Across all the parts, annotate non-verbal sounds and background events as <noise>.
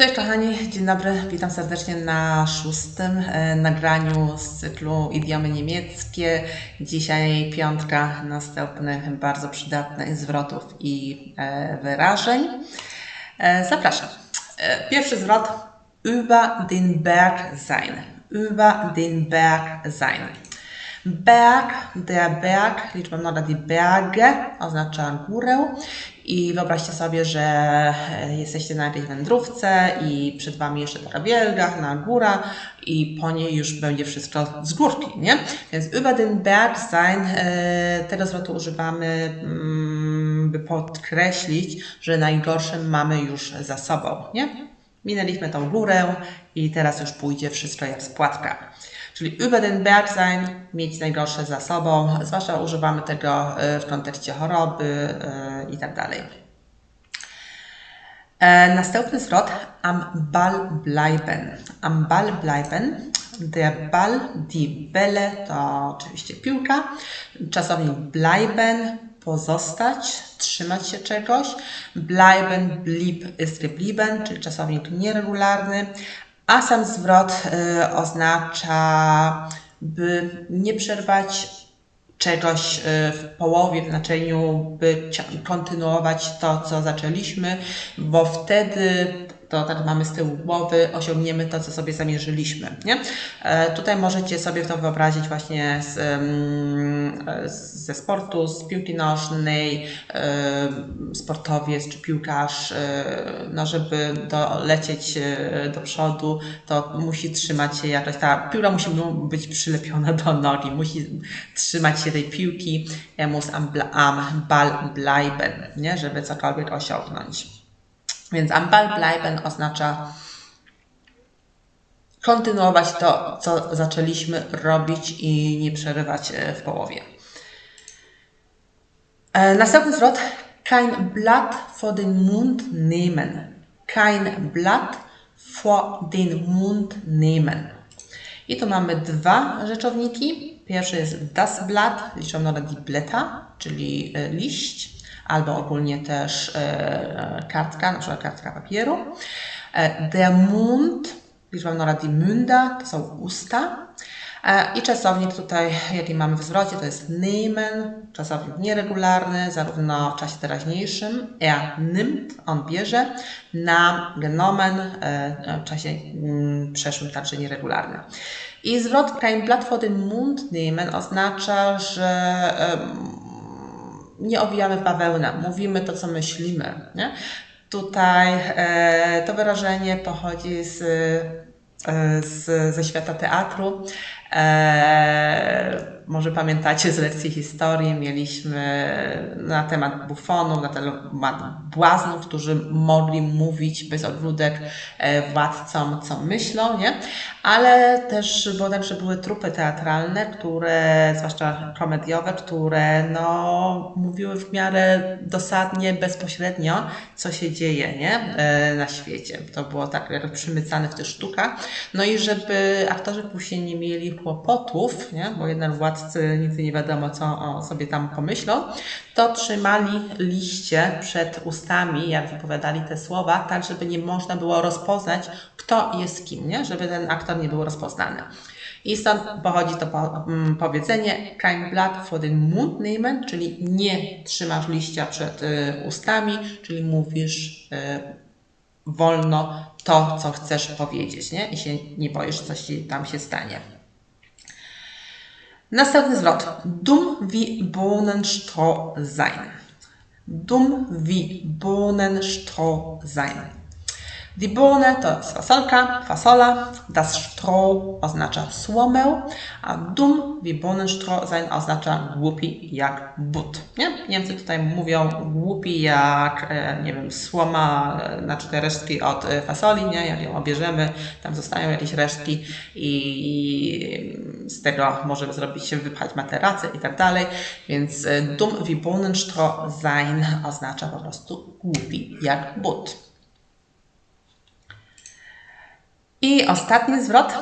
Cześć kochani, dzień dobry, witam serdecznie na szóstym e, nagraniu z cyklu Idiomy Niemieckie. Dzisiaj piątka następnych bardzo przydatnych zwrotów i e, wyrażeń. E, zapraszam. Pierwszy zwrot über den Berg sein. Über den Berg sein. Berg, der Berg, liczba mnoga die Berge oznacza górę i wyobraźcie sobie, że e, jesteście na jakiejś wędrówce i przed Wami jeszcze taka wielka na góra i po niej już będzie wszystko z górki, nie? Więc über den Berg sein, e, tego zwrotu używamy, mm, by podkreślić, że najgorsze mamy już za sobą, nie? Minęliśmy tą górę i teraz już pójdzie wszystko jak z płatka. Czyli über den Berg sein, mieć najgorsze za sobą, zwłaszcza używamy tego e, w kontekście choroby e, i tak. E, Następny zwrot am Ball bleiben. Am Ball bleiben. Der Ball, die Bälle to oczywiście piłka. Czasownik bleiben, pozostać, trzymać się czegoś. Bleiben, blieb ist geblieben, czyli czasownik nieregularny. A sam zwrot y, oznacza, by nie przerwać czegoś y, w połowie, w znaczeniu, by kontynuować to, co zaczęliśmy, bo wtedy to tak mamy z tyłu głowy, osiągniemy to, co sobie zamierzyliśmy. Nie? E, tutaj możecie sobie to wyobrazić właśnie z, ze sportu, z piłki nożnej, sportowiec czy piłkarz, e, no żeby dolecieć e, do przodu, to musi trzymać się jakoś, ta piłka musi mu być przylepiona do nogi, musi trzymać się tej piłki, muss am, am Ball bleiben, nie? żeby cokolwiek osiągnąć. Więc am Ball bleiben oznacza kontynuować to, co zaczęliśmy robić i nie przerywać e, w połowie. E, Następny zwrot. Kein Blatt vor den Mund nehmen. Kein Blatt vor den Mund nehmen. I tu mamy dwa rzeczowniki. Pierwszy jest das Blatt, liczona die Blätter, czyli e, liść, albo ogólnie też e, kartka, na przykład kartka papieru. E, Der Mund, liczba mnoga die Münder, to są usta. E, I czasownik tutaj, jaki mamy w zwrocie, to jest nehmen, czasownik nieregularny, zarówno w czasie teraźniejszym, er nimmt, on bierze, na genommen, e, w czasie mm, przeszłym także nieregularny. I zwrot kein Blatt vor den Mund nehmen oznacza, że nie owijamy w bawełnę, mówimy to, co myślimy. Nie? Tutaj e, to wyrażenie pochodzi z, e, z, ze świata teatru. E, może pamiętacie z lekcji historii, mieliśmy na temat bufonów, na temat błaznów, którzy mogli mówić bez ogródek e, władcom, co myślą, nie? Ale też było tak, że były trupy teatralne, które, zwłaszcza komediowe, które no, mówiły w miarę dosadnie, bezpośrednio, co się dzieje nie? E, na świecie. To było tak przymycane w tych sztukach. No i żeby aktorzy później nie mieli kłopotów, nie? bo jeden władcy nigdy nie wiadomo, co o sobie tam pomyślą, to trzymali liście przed ustami, jak wypowiadali te słowa, tak żeby nie można było rozpoznać, kto jest kim, nie? żeby ten aktor nie był rozpoznany. I stąd pochodzi to po, mm, powiedzenie kein Blatt vor den Mund nehmen, czyli nie trzymasz liścia przed y, ustami, czyli mówisz y, wolno to, co chcesz powiedzieć, nie? I się nie boisz, co ci tam się stanie. Następny zwrot. Dumm wie Bohnenstroh sein. Dumm wie Bohnenstroh sein. Die Bohne to jest fasolka, fasola. Das Stroh oznacza słomę, a dumm wie Bohnenstroh sein oznacza głupi jak but. Nie? Niemcy tutaj mówią głupi jak, e, nie wiem, słoma, e, znaczy te resztki od e, fasoli, nie? Jak ją obierzemy, tam zostają jakieś resztki i z tego możemy zrobić, wypchać materacy i tak dalej. Więc dumm wie Bohnenstroh sein oznacza po prostu głupi jak but. I ostatni zwrot.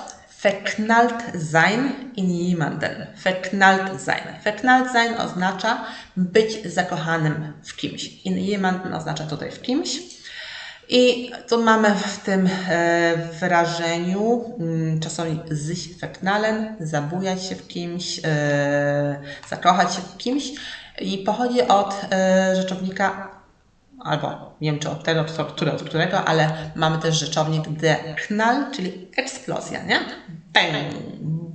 Verknallt sein in jemanden. Verknallt sein. Verknallt sein oznacza być zakochanym w kimś. In jemanden oznacza tutaj w kimś. I tu mamy w tym e, wyrażeniu mm, czasownik sich verknallen, zabujać się w kimś, e, zakochać się w kimś i pochodzi od e, rzeczownika albo nie wiem czy od tego, kto- który, od którego, ale mamy też rzeczownik der Knall, czyli eksplozja, nie? Bang,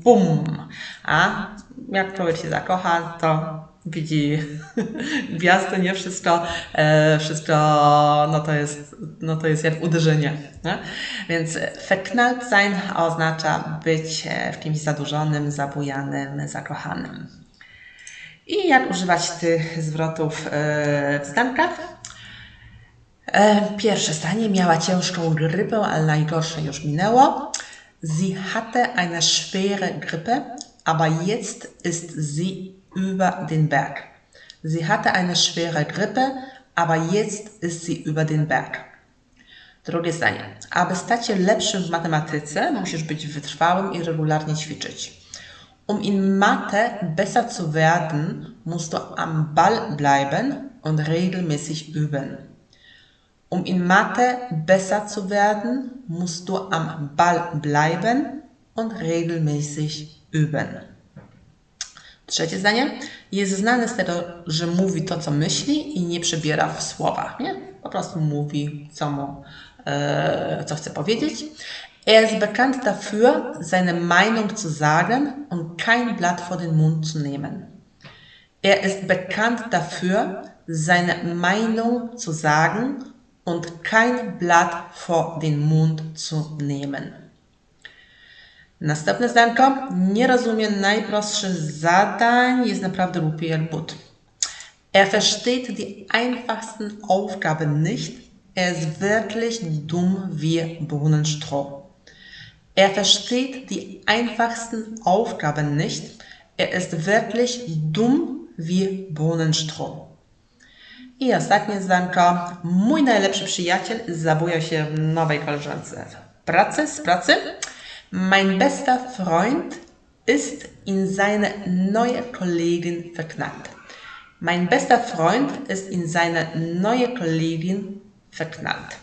bum. A jak człowiek się zakocha, to widzi <laughs> gwiazdy, nie wszystko, e, wszystko no to jest, no to jest jak uderzenie. Nie? Więc verknallt sein oznacza być e, w kimś zadłużonym, zabujanym, zakochanym. I jak używać tych zwrotów e, w zdankach? E, Pierwsze zdanie. Miała ciężką grypę, ale najgorsze już minęło. Sie hatte eine schwere Grippe, aber jetzt ist sie über den Berg. Sie hatte eine schwere Grippe, aber jetzt ist sie über den Berg. Drugie zdanie. Aby stać się lepszym w matematyce, musisz być wytrwałym i regularnie ćwiczyć. Um in Mathe besser zu werden, musst du am Ball bleiben und regelmäßig üben. Um in Mathe besser zu werden, musst du am Ball bleiben und regelmäßig üben. Trzecie zdanie. Jest znany z tego, że mówi to, co myśli i nie przebiera w słowach. Nie? Po prostu mówi, co mu, e, co chce powiedzieć. Er ist bekannt dafür, seine Meinung zu sagen und kein Blatt vor den Mund zu nehmen. Er ist bekannt dafür, seine Meinung zu sagen und kein Blatt vor den Mund zu nehmen. Następne zdanko. Nie rozumie najprostszych zadań, jest naprawdę głupi jak but. Er versteht die einfachsten Aufgaben nicht. Er ist wirklich dumm wie Brunnenstroh. Er versteht die einfachsten Aufgaben nicht. Er ist wirklich dumm wie Brunnenstroh. I ostatnie zdanko. Mój najlepszy przyjaciel zabujał się nowej koleżance w pracy, z pracy. Mein bester Freund ist in seine neue Kollegin verknallt. Mein bester Freund ist in seine neue Kollegin verknallt.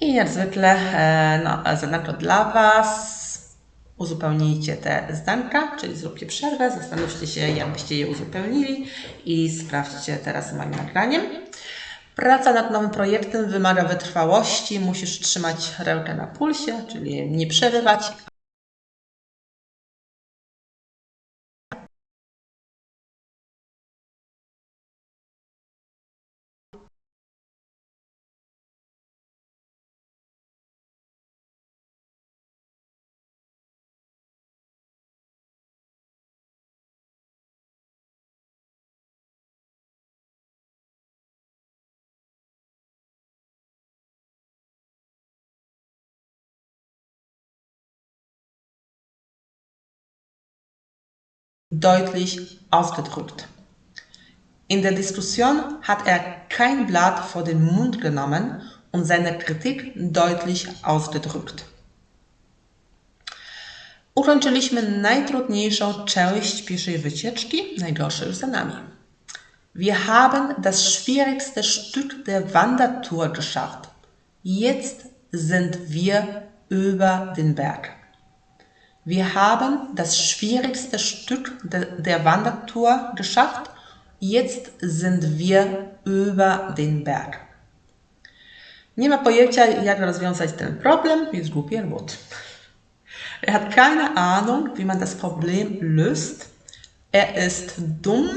I jak zwykle, e, no, zadanko dla Was. Uzupełnijcie te zdanka, czyli zróbcie przerwę, zastanówcie się, jak byście je uzupełnili i sprawdźcie teraz moim nagraniem. Praca nad nowym projektem wymaga wytrwałości, musisz trzymać rękę na pulsie, czyli nie przerywać. Deutlich ausgedrückt. In der Diskussion hat er kein Blatt vor den Mund genommen und seine Kritik deutlich ausgedrückt. Ukończyliśmy najtrudniejszą część pierwszej wycieczki, najgorsze już za nami. Wir haben das schwierigste Stück der Wandertour geschafft. Jetzt sind wir über den Berg. Wir haben das schwierigste Stück de, der Wandertour geschafft. Jetzt sind wir über den Berg. Nie ma pojęcia, jak rozwiązać ten problem, jest głupi but. Er hat keine Ahnung, wie man das Problem löst. Er ist dumm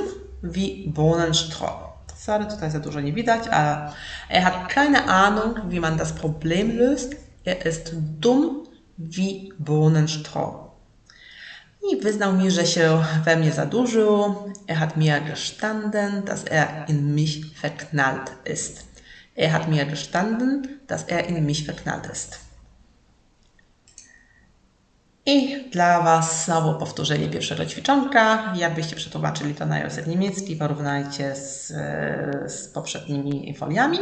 wie Bohnenstroh. Sorry, tutaj za dużo nie widać, ale er hat keine Ahnung, wie man das Problem löst. Er ist dumm wie Bohnenstroh. I wyznał mi, że się we mnie zadłużył. Er hat mir gestanden, dass er in mich verknallt ist. Er hat mir gestanden, dass er in mich verknallt ist. I dla Was znowu powtórzenie pierwszego ćwiczonka. Jakbyście przetłumaczyli to na język niemiecki, porównajcie z, z poprzednimi foliami.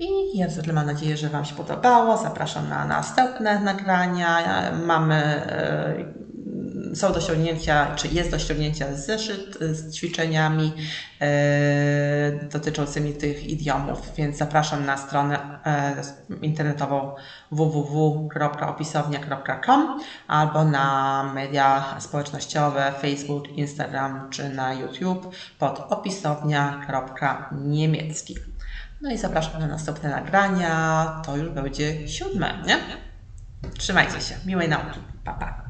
I ja mam nadzieję, że Wam się podobało. Zapraszam na następne nagrania. Mamy e, są do czy jest do ściągnięcia zeszyt z ćwiczeniami e, dotyczącymi tych idiomów, więc zapraszam na stronę e, internetową www.opisownia.com albo na media społecznościowe Facebook, Instagram czy na YouTube pod opisownia.niemiecki. No i zapraszam na następne nagrania. To już będzie siódme, nie? Trzymajcie się. Miłej nauki. Pa, pa.